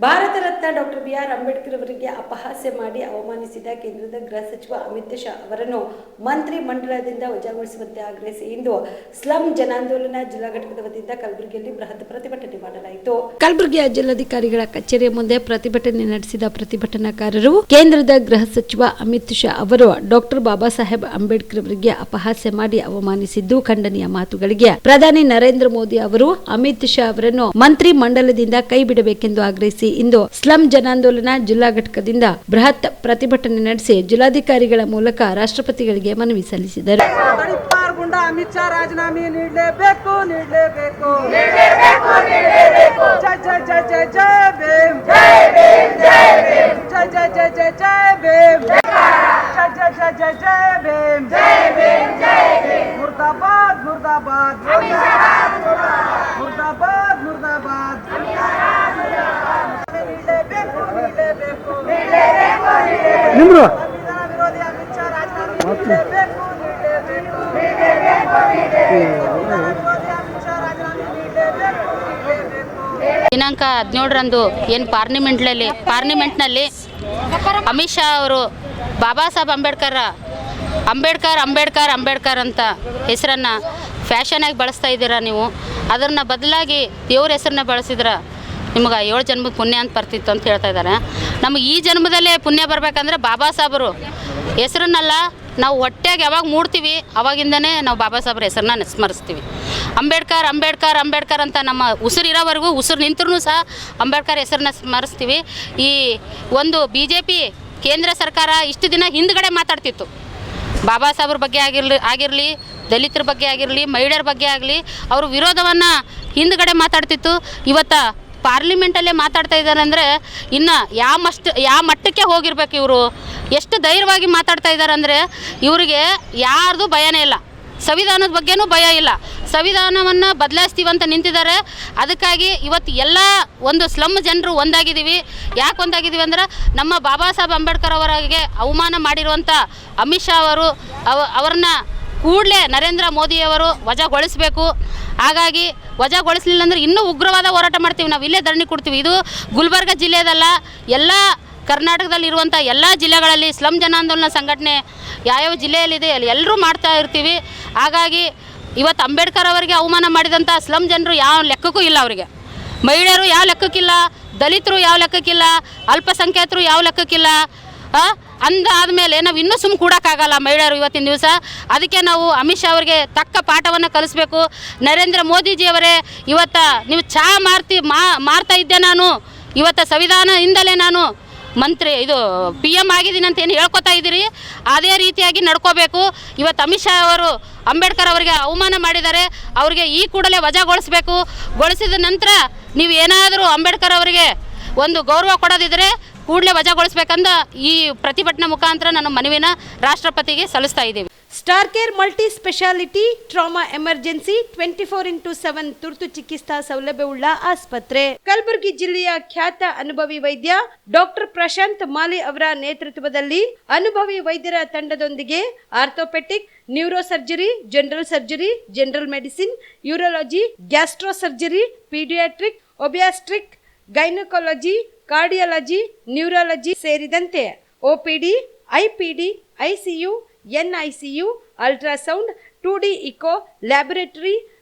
Bharat Ratna doctor B R Ambedkar ಅವರಿಗೆ ಅಪಹಾಸ್ಯ ಮಾಡಿ ಅವಮಾನಿಸಿದ ಕೇಂದ್ರದ ಗೃಹ ಸಚಿವ ಅಮಿತ್ ಶಾ ಅವರನ್ನು ಮಂತ್ರಿ ಮಂಡಲದಿಂದ ವಜಾಗೊಳಿಸುವಂತೆ ಆಗ್ರಹಿಸಿ ಇಂದು ಸ್ಲಂ ಜನಾಂದೋಲನ ಜಿಲ್ಲಾ ಘಟಕದ ವತಿಯಿಂದ ಕಲಬುರಗಿಯಲ್ಲಿ ಬೃಹತ್ ಪ್ರತಿಭಟನೆ ಮಾಡಲಾಯಿತು. ಕಲಬುರಗಿಯ ಜಿಲ್ಲಾಧಿಕಾರಿಗಳ ಕಚೇರಿಯ ಮುಂದೆ ಪ್ರತಿಭಟನೆ ನಡೆಸಿದ ಪ್ರತಿಭಟನಾಕಾರರು ಕೇಂದ್ರದ ಗೃಹ ಸಚಿವ ಅಮಿತ್ ಶಾ ಅವರು ಡಾಕ್ಟರ್ ಬಾಬಾ ಸಾಹೇಬ್ ಅಂಬೇಡ್ಕರ್ ಅವರಿಗೆ ಅಪಹಾಸ್ಯ ಮಾಡಿ ಅವಮಾನಿಸಿದ್ದು ಖಂಡನೀಯ ಮಾತುಗಳಿಗೆ ಪ್ರಧಾನಿ ನರೇಂದ್ರ ಮೋದಿ ಅವರು ಅಮಿತ್ ಶಾ ಅವರನ್ನು ಮಂತ್ರಿ ಮಂಡಲದಿಂದ ಕೈ ಬಿಡಬೇಕೆಂದು ಆಗ್ರಹಿಸಿ ಇಂದು ಸ್ಲಂ ಜನಾಂದೋಲನ ಜಿಲ್ಲಾ ಘಟಕದಿಂದ ಬೃಹತ್ ಪ್ರತಿಭಟನೆ ನಡೆಸಿ ಜಿಲ್ಲಾಧಿಕಾರಿಗಳ ಮೂಲಕ ರಾಷ್ಟ್ರಪತಿಗಳಿಗೆ ಮನವಿ ಸಲ್ಲಿಸಿದರು. ಅಮಿತ್ ಶಾ ರಾಜೀನಾಮೆ ನೀಡಲೇಬೇಕು ಮುರ್ದಾಬಾದ್ ಮುರ್ದಾಬಾದ್ ಮುರ್ದಾಬಾದ್ ಮುರ್ದಾಬಾದ್ ನೀಡಲೇಬೇಕು ನೀಡಲೇಬೇಕು ನಿಮ್ರು ಸಂವಿಧಾನ ವಿರೋಧಿ ಅಮಿತ್ ಶಾ ರಾಜೀನಾಮೆ ನೀಡಲೇಬೇಕು ನೀಡಲೇಬೇಕು ಸಂವಿಧಾನ ವಿರೋಧಿ ಅಮಿತ್ ಶಾ ರಾಜೀನಾಮೆ ನೀಡಲೇಬೇಕು ದಿನಾಂಕ ಹದಿನೇಳರಂದು ಏನು ಪಾರ್ಲಿಮೆಂಟ್ನಲ್ಲಿ ಪಾರ್ಲಿಮೆಂಟ್ನಲ್ಲಿ ಅಮಿತ್ ಶಾ ಅವರು ಬಾಬಾ ಸಾಹೇಬ್ ಅಂಬೇಡ್ಕರ್ ಅಂಬೇಡ್ಕರ್ ಅಂಬೇಡ್ಕರ್ ಅಂಬೇಡ್ಕರ್ ಅಂತ ಹೆಸರನ್ನು ಫ್ಯಾಷನಾಗಿ ಬಳಸ್ತಾ ಇದ್ದೀರಾ ನೀವು. ಅದನ್ನು ಬದಲಾಗಿ ದೇವ್ರ ಹೆಸರನ್ನ ಬಳಸಿದ್ರೆ ನಿಮ್ಗೆ ಏಳು ಜನ್ಮದ ಪುಣ್ಯ ಅಂತ ಬರ್ತಿತ್ತು ಅಂತ ಹೇಳ್ತಾ ಇದ್ದಾರೆ. ನಮಗೆ ಈ ಜನ್ಮದಲ್ಲೇ ಪುಣ್ಯ ಬರಬೇಕಂದ್ರೆ ಬಾಬಾ ಸಾಹೇಬರು. ಹೆಸರನ್ನಲ್ಲ, ನಾವು ಹೊಟ್ಟೆಗೆ ಯಾವಾಗ ಮೂಡ್ತೀವಿ, ಅವಾಗಿಂದನೇ ನಾವು ಬಾಬಾ ಸಾಹೇಬ್ರ ಹೆಸರನ್ನ ಸ್ಮರಿಸ್ತೀವಿ. ಅಂಬೇಡ್ಕರ್ ಅಂಬೇಡ್ಕರ್ ಅಂಬೇಡ್ಕರ್ ಅಂತ ನಮ್ಮ ಉಸಿರಿರೋವರೆಗೂ ಉಸಿರು ನಿಂತರೂ ಸಹ ಅಂಬೇಡ್ಕರ್ ಹೆಸರನ್ನ ಸ್ಮರಿಸ್ತೀವಿ. ಈ ಒಂದು ಬಿ ಜೆ ಪಿ ಕೇಂದ್ರ ಸರ್ಕಾರ ಇಷ್ಟು ದಿನ ಹಿಂದ್ಗಡೆ ಮಾತಾಡ್ತಿತ್ತು. ಬಾಬಾ ಸಾಹೇಬ್ರ ಬಗ್ಗೆ ಆಗಿರಲಿ ಆಗಿರಲಿ, ದಲಿತರ ಬಗ್ಗೆ ಆಗಿರಲಿ, ಮಹಿಳೆಯರ ಬಗ್ಗೆ ಆಗಲಿ, ಅವರು ವಿರೋಧವನ್ನು ಹಿಂದ್ಗಡೆ ಮಾತಾಡ್ತಿತ್ತು. ಇವತ್ತು ಪಾರ್ಲಿಮೆಂಟಲ್ಲೇ ಮಾತಾಡ್ತಾ ಇದ್ದಾರೆ ಅಂದರೆ ಇನ್ನು ಯಾವ ಮಸ್ಟ್ ಯಾವ ಮಟ್ಟಕ್ಕೆ ಹೋಗಿರ್ಬೇಕು ಇವರು? ಎಷ್ಟು ಧೈರ್ಯವಾಗಿ ಮಾತಾಡ್ತಾ ಇದ್ದಾರೆ ಅಂದರೆ ಇವರಿಗೆ ಯಾರ್ದು ಭಯನೇ ಇಲ್ಲ. ಸಂವಿಧಾನದ ಬಗ್ಗೆನೂ ಭಯ ಇಲ್ಲ. ಸಂವಿಧಾನವನ್ನು ಅಂತ ನಿಂತಿದ್ದಾರೆ. ಅದಕ್ಕಾಗಿ ಇವತ್ತು ಎಲ್ಲ ಒಂದು ಸ್ಲಮ್ ಜನರು ಒಂದಾಗಿದ್ದೀವಿ. ಯಾಕೆ ಒಂದಾಗಿದ್ದೀವಿ ಅಂದ್ರೆ ನಮ್ಮ ಬಾಬಾ ಸಾಹೇಬ್ ಅಂಬೇಡ್ಕರ್ ಅವರಿಗೆ ಅವಮಾನ ಮಾಡಿರುವಂಥ ಅಮಿತ್ ಶಾ ಅವರು ಅವ ಅವ್ರನ್ನ ಕೂಡಲೇ ನರೇಂದ್ರ ಮೋದಿಯವರು ವಜಾಗೊಳಿಸಬೇಕು. ಹಾಗಾಗಿ ವಜಾಗೊಳಿಸಲಿಲ್ಲ ಅಂದ್ರೆ ಇನ್ನೂ ಉಗ್ರವಾದ ಹೋರಾಟ ಮಾಡ್ತೀವಿ. ನಾವು ಇಲ್ಲೇ ಧರಣಿ ಕೊಡ್ತೀವಿ. ಇದು ಗುಲ್ಬರ್ಗ ಜಿಲ್ಲೆಯದಲ್ಲ ಎಲ್ಲ ಕರ್ನಾಟಕದಲ್ಲಿರುವಂಥ ಎಲ್ಲ ಜಿಲ್ಲೆಗಳಲ್ಲಿ ಸ್ಲಮ್ ಜನಾಂದೋಲನ ಸಂಘಟನೆ ಯಾವ್ಯಾವ ಜಿಲ್ಲೆಯಲ್ಲಿದೆ ಅಲ್ಲಿ ಎಲ್ಲರೂ ಮಾಡ್ತಾ ಇರ್ತೀವಿ. ಹಾಗಾಗಿ ಇವತ್ತು ಅಂಬೇಡ್ಕರ್ ಅವರಿಗೆ ಅವಮಾನ ಮಾಡಿದಂಥ ಸ್ಲಮ್ ಜನರು ಯಾವ ಲೆಕ್ಕಕ್ಕೂ ಇಲ್ಲ ಅವರಿಗೆ. ಮಹಿಳೆಯರು ಯಾವ ಲೆಕ್ಕಕ್ಕಿಲ್ಲ, ದಲಿತರು ಯಾವ ಲೆಕ್ಕಕ್ಕಿಲ್ಲ, ಅಲ್ಪಸಂಖ್ಯಾತರು ಯಾವ ಲೆಕ್ಕಕ್ಕಿಲ್ಲ? ಅಂದಾದ್ಮೇಲೆ ನಾವು ಇನ್ನೂ ಸುಮ್ಮ ಕೂಡಕ್ಕಾಗಲ್ಲ ಮಹಿಳೆಯರು ಇವತ್ತಿನ ದಿವಸ. ಅದಕ್ಕೆ ನಾವು ಅಮಿತ್ ಶಾ ಅವರಿಗೆ ತಕ್ಕ ಪಾಠವನ್ನು ಕಲಿಸ್ಬೇಕು. ನರೇಂದ್ರ ಮೋದಿಜಿಯವರೇ, ಇವತ್ತು ನೀವು ಚಹಾ ಮಾರ್ತಿ ಮಾರ್ತಾ ಇದ್ದೆ ನಾನು. ಇವತ್ತು ಸಂವಿಧಾನದಿಂದಲೇ ನಾನು ಮಂತ್ರಿ, ಇದು ಪಿ ಎಂ ಆಗಿದ್ದೀನಿ ಅಂತ ಏನು ಹೇಳ್ಕೊತಾ ಇದ್ದೀರಿ? ಅದೇ ರೀತಿಯಾಗಿ ನಡ್ಕೋಬೇಕು. ಇವತ್ತು ಅಮಿತ್ ಶಾ ಅವರು, ಅಂಬೇಡ್ಕರ್ ಅವರಿಗೆ ಅವಮಾನ ಮಾಡಿದ್ದಾರೆ. ಅವರಿಗೆ ಈ ಕೂಡಲೇ ವಜಾಗೊಳಿಸಬೇಕು. ಗೊಳಿಸಿದ ನಂತರ ನೀವು ಏನಾದರೂ ಅಂಬೇಡ್ಕರ್ ಅವರಿಗೆ ಒಂದು ಗೌರವ ಕೊಡೋದಿದ್ರೆ ಕೂಡಲೇ ವಜಾಗೊಳಿಸಬೇಕಂತ ಈ ಪ್ರತಿಭಟನೆ ಮುಖಾಂತರ ನನ್ನ ಮನವಿನ ರಾಷ್ಟ್ರಪತಿಗೆ ಸಲ್ಲಿಸ್ತಾ ಇದ್ದೀವಿ. Star care multi speciality trauma emergency twenty four into seven ತುರ್ತು ಚಿಕಿತ್ಸಾ ಸೌಲಭ್ಯವುಳ್ಳ ಆಸ್ಪತ್ರೆ. ಕಲಬುರಗಿ ಜಿಲ್ಲೆಯ ಖ್ಯಾತ ಅನುಭವಿ ವೈದ್ಯ ಡಾಕ್ಟರ್ ಪ್ರಶಾಂತ್ ಮಾಲಿ ಅವರ ನೇತೃತ್ವದಲ್ಲಿ ಅನುಭವಿ ವೈದ್ಯರ ತಂಡದೊಂದಿಗೆ orthopaedic neuro surgery general surgery, general medicine, urology gastro surgery paediatric, obstetric gynaecology cardiology neurology ಸೇರಿದಂತೆ OPD IPD ICU NICU ultrasound two D echo laboratory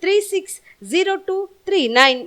360239